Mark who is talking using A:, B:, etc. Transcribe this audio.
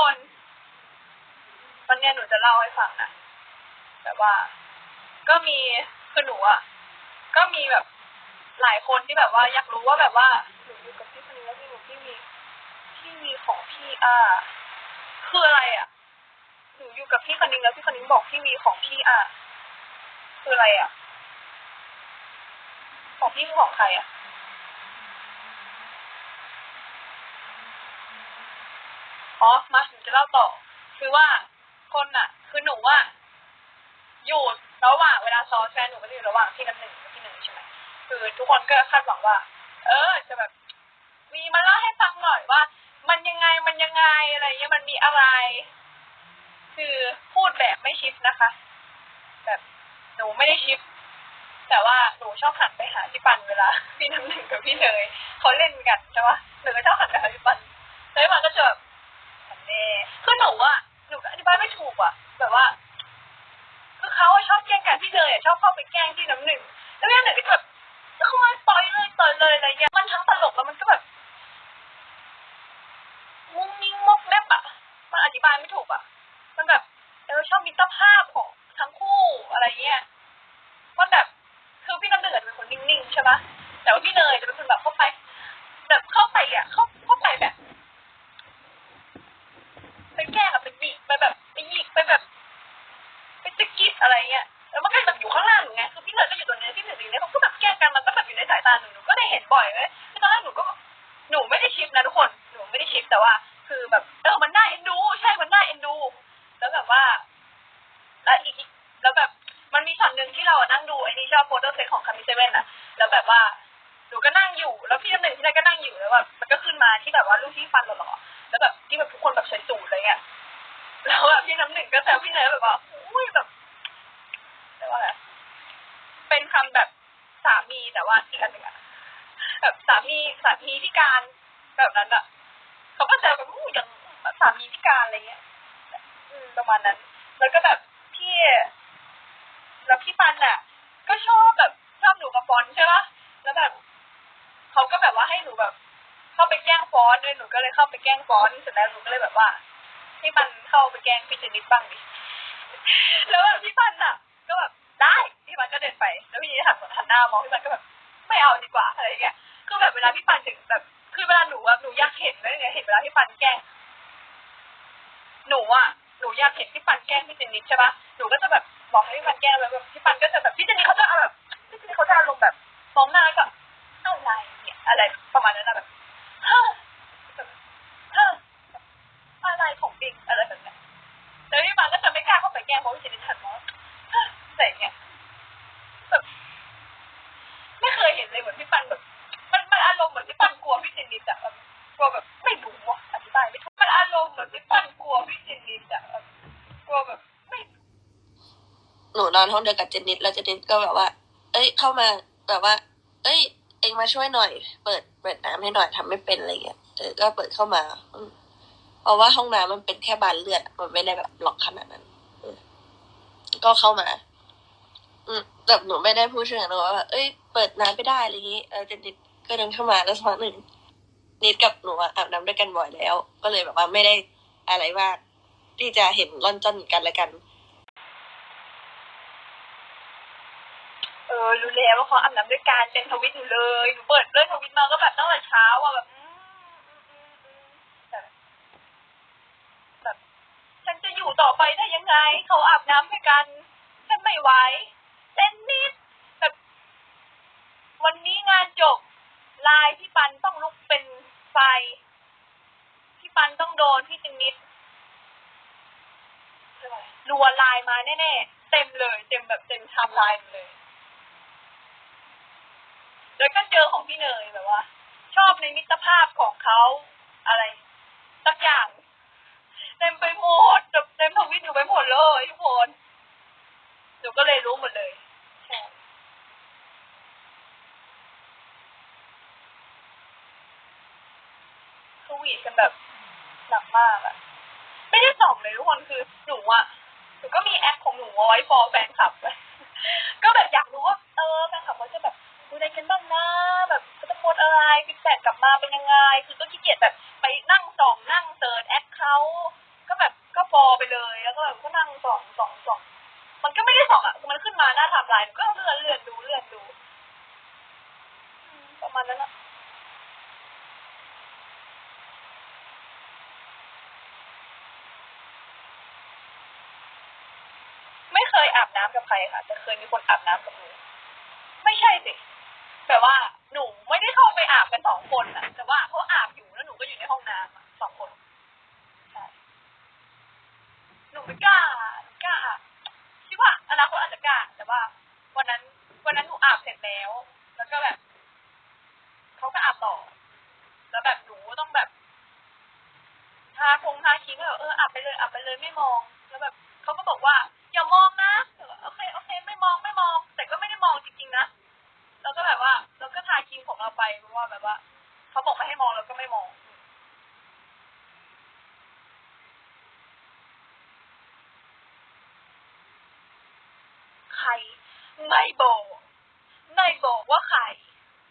A: คนวันเนี้ยหนูจะเล่าให้ฟังนะแต่ว่าก็มีคือหนูอะก็มีแบบหลายคนที่แบบว่า อยากรู้ว่าแบบว่าหนูอยู่กับพี่คนนี้แล้วพี่หนูพี่มีพี่มีของพี่อ่าคืออะไรอะหนูอยู่กับพี่คนนึงแล้วพี่คนนึงบอกพี่มีของพี่อะคืออะไรอะของพี่ของใครอะ อ๋อมาหนูจะเล่าต่อ คือว่าคนอะ คือหนูอะอยู่ระหว่างเวลาซ้อมแฟนหนูก็จะอยู่ระหว่างที่น้ำหนึ่งกับที่หนึ่งใช่ไหมคือทุกคนก็คาดหวังว่า เออ จะแบบ มีมาเล่าให้ฟังหน่อยว่า มันยังไงมันยังไงอะไรเงี้ยมันมีอะไร คือพูดแบบไม่ชิปนะคะ แบบหนูไม่ได้ชิปแต่ว่าหนูชอบหันไปหาพี่ปันเวลาพี่น้ำหนึ่งกับพี่เนยเขาเล่นกันใช่ปะหนูก็ชอบหันไปหาพี่ปันแล้วพี่ปันก็จะแบบ แน่คือหนูอะหนูอธิบายไม่ถูกอะแบบว่าคือเขาอะชอบแกล้งกันพี่เนยอะชอบเข้าไปแกล้งที่น้ำหนึ่ง ได้ชิปนะทุกคน หนูไม่ได้ชิปแต่ว่า คือแบบเออมันน่าเอ็นดู ใช่มันน่าเอ็นดู แล้วแบบว่าแล้วอีกแล้วแบบมันมีช็อตหนึ่งที่เรานั่งดูไอ้นี่ชอบโฟโต้เซตของคามิเซเว่นอะแล้วแบบว่าหนูก็นั่งอยู่ แล้วพี่น้ำหนึ่งที่นั่นก็นั่งอยู่แล้วแบบมันก็ขึ้นมาที่แบบว่าลูกที่ฟันหล่อๆแล้วแบบที่แบบทุกคนแบบใช้สูตรอะไรเงี้ยแล้วแบบพี่น้ำหนึ่งก็แซวพี่เนยแบบว่าอุ้ยแบบเรียกว่าอะไรเป็นคำแบบสามีแต่ว่าอีกอันหนึ่งอะแบบสามีสามีพิการ แบบนั้นอะเขาก็แซวแบบอู้อย่างแบบสามีพิการอะไรเงี้ยอืมประมาณนั้น แล้วก็แบบพี่แล้วพี่ปันอะก็ชอบแบบชอบหนูกับฟอนใช่ปะแล้วแบบเขาก็แบบว่าให้หนูแบบ เข้าไปแกล้งฟอนด้วยหนูก็เลยเข้าไปแกล้งฟอนเสร็จแล้วหนูก็เลยแบบว่าพี่ปันเข้าไปแกล้งพี่เจนิดบ้างดิแล้วแบบพี่ปันอะ ก็แบบได้พี่ปันก็เดินไป แล้วพี่เจนิดหันหันหน้ามองพี่ปันก็แบบไม่เอาดีกว่าอะไรอย่างเงี้ยคือแบบเวลาพี่ปันถึง เห็นเวลาพี่ปันแกล้งหนูอะหนูอยากเห็นพี่ปันแกล้งพี่เจนิดใช่ปะหนูก็จะแบบบอกให้พี่ปันแกล้งแล้วแบบพี่ปันก็จะแบบพี่เจนิดเขาจะเอาแบบพี่เจนิดเขาจะอารมณ์แบบมองหน้าแล้วก็อะไรเนี่ยอะไรประมาณนั้นนะแบบฮ่าฮ่าอะไรของเด็กอะไรแบบนี้แล้วพี่ปานก็จะไม่กล้าเข้าไปแกล้งเพราะว่าจะได้ทันมอสแต่เนี้ยแบบไม่เคยเห็นเลยเหมือนพี่ปันแบบมันมันอารมณ์เหมือนพี่ปันกลัวพี่เจนนิสอะแบบกลัวแบบไม่รู้ว่ะอธิบายไม่ถูกมันอารมณ์เหมือนพี่ปันกลัวพี่เจนนิสอะแบบกลัวแบบไม่
B: ห นูนอนห้องเดียวกับเจนนิสแล้วเจนนิสก็แบบว่า เอ้ย เข้ามาแบบว่า เอ้ย เองมาช่วยหน่อย เปิดเปิดน้ำให้หน่อยทำไม่เป็นอะไรเงี้ยเออก็เปิดเข้ามาอืมเพราะว่าห้องน้ำมันเป็นแค่บานเลือดมันไม่ได้แบบล็อกขนาดนั้นก็เข้ามา อืมแบบหนูไม่ได้พูดเชิงนะว่าแบบเอ้ย เปิดน้ำไม่ได้อะไรอย่างงี้เออเจนนิสก็เดินเข้ามาแล้วสักพักหนึ่งนิดกับหนูอาบน้ำด้วยกันบ่อยแล้ว ก็เลยแบบว่าไม่ได้อะไรมากที่จะเห็นร่อนจ้อนกันละกัน
A: เออรู้แล้วว่าเขาอาบน้ำด้วยกันเป็นทวิตอยู่เลยหนูเปิดเรื่องทวิตมาก็แบบตั้งแต่เช้าอะแบบอืมอืมอืมอืมแบบแบบฉันจะอยู่ต่อไปได้ยังไงเขาอาบน้ำด้วยกันฉันไม่ไหวเต้นนิดแบบวันนี้งานจบลายพี่ปันต้องลุกเป็นไฟพี่ปันต้องโดนพี่จิงนิดรัวลายมาแน่ๆเต็มเลย เต็มแบบเต็มไทม์ไลน์เลย แล้วก็เจอของพี่เนยแบบว่า ชอบในมิตรภาพของเขาอะไรสักอย่างเต็มไปหมดแบบเต็มทวิตอยู่ไปหมดเลยทุกคนหนูก็เลยรู้หมดเลยใช่คือหวีดกันแบบหนักมากอะไม่ได้ส่องเลยทุกคนคือหนูอะหนูก็มีแอปของหนูเอาไว้ฟอแฟนคลับ ก็แบบอยาก บ้างนะแบบเขาจะโพสอะไรฟีดแบ็กกลับมาเป็นยังไง คือก็ขี้เกียจแบบไปนั่งส่องนั่งเติร์ชแอคเขาก็แบบก็ฟอไปเลยแล้วก็แบบก็นั่งส่องส่องส่องมันก็ไม่ได้ส่องอะมันขึ้นมาหน้าไทมไลน์ก็เลื่อนเลื่อนดูเลื่อนดูประมาณนั้นอะไม่เคยอาบน้ำกับใครค่ะแต่เคยมีคนอาบน้ำกับหนูไม่ใช่สิ แบบว่าหนูไม่ได้เข้าไปอาบกันสองคนอะแต่ว่าเขาอาบอยู่แล้วหนูก็อยู่ในห้องน้ำอะสองคนใช่หนูไม่กล้าหนูกล้าอาบคิดว่าอนาคตอาจจะกล้าแต่ว่า วันนั้น วันนั้นหนูอาบเสร็จแล้ว แล้วก็แบบเขาก็อาบต่อ แล้วแบบหนูต้องแบบทาคงทาครีมก็แบบเอออาบไปเลยอาบไปเลยไม่มอง แล้วแบบเขาก็บอกว่าอย่ามองนะ ทีมของเราไปเพราะว่าแบบว่าเขาบอกไม่ให้มองเราก็ไม่มองใครไม่บอกไม่บอกว่าใคร